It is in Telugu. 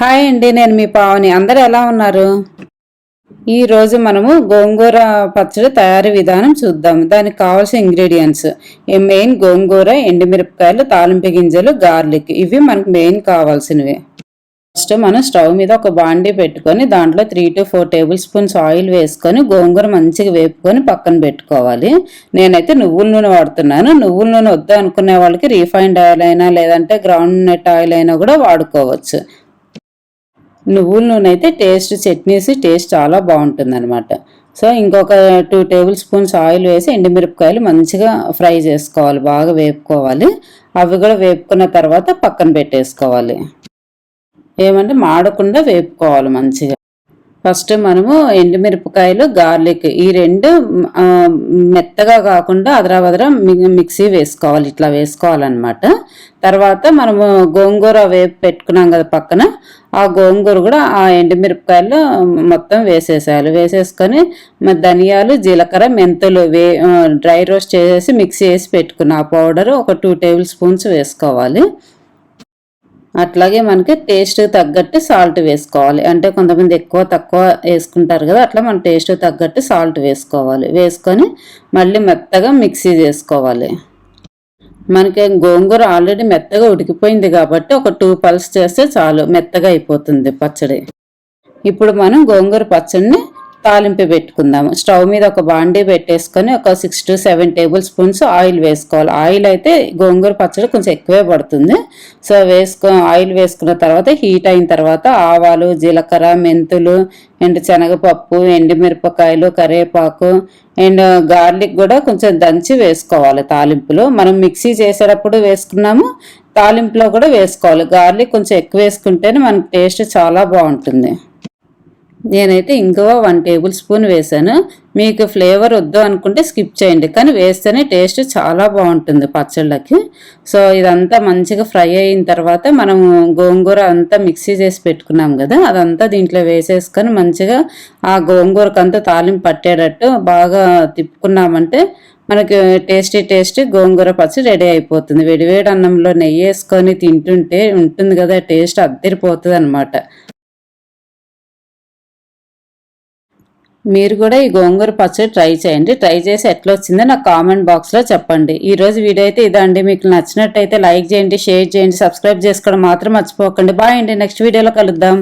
హాయ్ అండి నేను మీ పావని. అందరు ఎలా ఉన్నారు? ఈరోజు మనము గోంగూర పచ్చడి తయారీ విధానం చూద్దాం. దానికి కావాల్సిన ఇంగ్రీడియంట్స్. మెయిన్ గోంగూర ఎండుమిరపకాయలు తాలింపు గింజలు గార్లిక్. ఇవి మనకు మెయిన్ కావాల్సినవి. ఫస్ట్ మనం స్టవ్ మీద ఒక బాండీ పెట్టుకొని దాంట్లో three to four tablespoons oil వేసుకొని గోంగూర మంచిగా వేపుకొని పక్కన పెట్టుకోవాలి. నేనైతే నువ్వుల నూనె వాడుతున్నాను. నువ్వుల నూనె వద్దు అనుకునే వాళ్ళకి రీఫైండ్ ఆయిల్ అయినా లేదంటే గ్రౌండ్ నట్ ఆయిల్ అయినా కూడా వాడుకోవచ్చు. నువ్వుల నూనె అయితే టేస్ట్ చట్నీస్ టేస్ట్ చాలా బాగుంటుంది అనమాట సో ఇంకొక టూ టేబుల్ స్పూన్స్ ఆయిల్ వేసి ఎండుమిరపకాయలు మంచిగా ఫ్రై చేసుకోవాలి బాగా వేపుకోవాలి. అవి కూడా వేపుకున్న తర్వాత పక్కన పెట్టేసుకోవాలి. ఏమంటే మాడకుండా వేపుకోవాలి మంచిగా. ఫస్ట్ మనము ఎండుమిరపకాయలు గార్లిక్ ఈ రెండు మెత్తగా కాకుండా అదరాబదరా మిక్సీ వేసుకోవాలి ఇట్లా వేసుకోవాలన్నమాట. తర్వాత మనము గోంగూర వేపు పెట్టుకున్నాం కదా పక్కన ఆ గోంగూర కూడా ఆ ఎండుమిరపకాయలు మొత్తం వేసేసేయాలి. వేసేసుకొని మరి ధనియాలు జీలకర్ర మెంతులు వే డ్రై రోస్ట్ చేసేసి మిక్సీ వేసి పెట్టుకున్న ఆ పౌడర్ ఒక టూ టేబుల్ స్పూన్స్ వేసుకోవాలి. అట్లాగే మనకి టేస్ట్ తగ్గట్టు సాల్ట్ వేసుకోవాలి. అంటే కొంతమంది ఎక్కువ తక్కువ వేసుకుంటారు కదా అట్లా మన టేస్ట్ తగ్గట్టు సాల్ట్ వేసుకోవాలి. వేసుకొని మళ్ళీ మెత్తగా మిక్సీ చేసుకోవాలి. మనకి గోంగూర ఆల్రెడీ మెత్తగా ఉడికిపోయింది కాబట్టి ఒక టూ పల్స్ చేస్తే చాలు మెత్తగా అయిపోతుంది పచ్చడి. ఇప్పుడు మనం గోంగూర పచ్చడిని తాలింపు పెట్టుకుందాము. స్టవ్ మీద ఒక బాండీ పెట్టేసుకొని ఒక six to seven tablespoons oil వేసుకోవాలి. ఆయిల్ అయితే గోంగూర పచ్చడి కొంచెం ఎక్కువే పడుతుంది. సో వేసుకో ఆయిల్ వేసుకున్న తర్వాత హీట్ అయిన తర్వాత ఆవాలు జీలకర్ర మెంతులు అండ్ శనగపప్పు ఎండుమిరపకాయలు కరివేపాకు అండ్ గార్లిక్ కూడా కొంచెం దంచి వేసుకోవాలి తాలింపులో. మనం మిక్సీ చేసేటప్పుడు వేసుకున్నాము తాలింపులో కూడా వేసుకోవాలి. గార్లిక్ కొంచెం ఎక్కువ వేసుకుంటేనే మనకి టేస్ట్ చాలా బాగుంటుంది. నేనైతే ఇంగువ వన్ టేబుల్ స్పూన్ వేసాను మీకు ఫ్లేవర్ వద్దు అనుకుంటే స్కిప్ చేయండి. కానీ వేస్తేనే టేస్ట్ చాలా బాగుంటుంది పచ్చళ్ళకి. సో ఇదంతా మంచిగా ఫ్రై అయిన తర్వాత మనము గోంగూర అంతా మిక్సీ చేసి పెట్టుకున్నాం కదా అదంతా దీంట్లో వేసేసుకొని మంచిగా ఆ గోంగూరకంతా తాలింపు పట్టేటట్టు బాగా తిప్పుకున్నామంటే మనకి టేస్టీ టేస్టీ గోంగూర పచ్చడి రెడీ అయిపోతుంది. వేడివేడి అన్నంలో నెయ్యి వేసుకొని తింటుంటే ఉంటుంది కదా టేస్ట్ అద్దరిపోతుంది అనమాట మీరు కూడా ఈ గోంగూర పచ్చడి ట్రై చేయండి. ట్రై చేసి ఎట్లా వచ్చిందో నాకు కామెంట్ బాక్స్లో చెప్పండి. ఈరోజు వీడియో అయితే ఇదండి. మీకు నచ్చినట్టయితే లైక్ చేయండి షేర్ చేయండి సబ్స్క్రైబ్ చేసుకోవడం మాత్రం మర్చిపోకండి. బాయ్ అండి. నెక్స్ట్ వీడియోలో కలుద్దాం.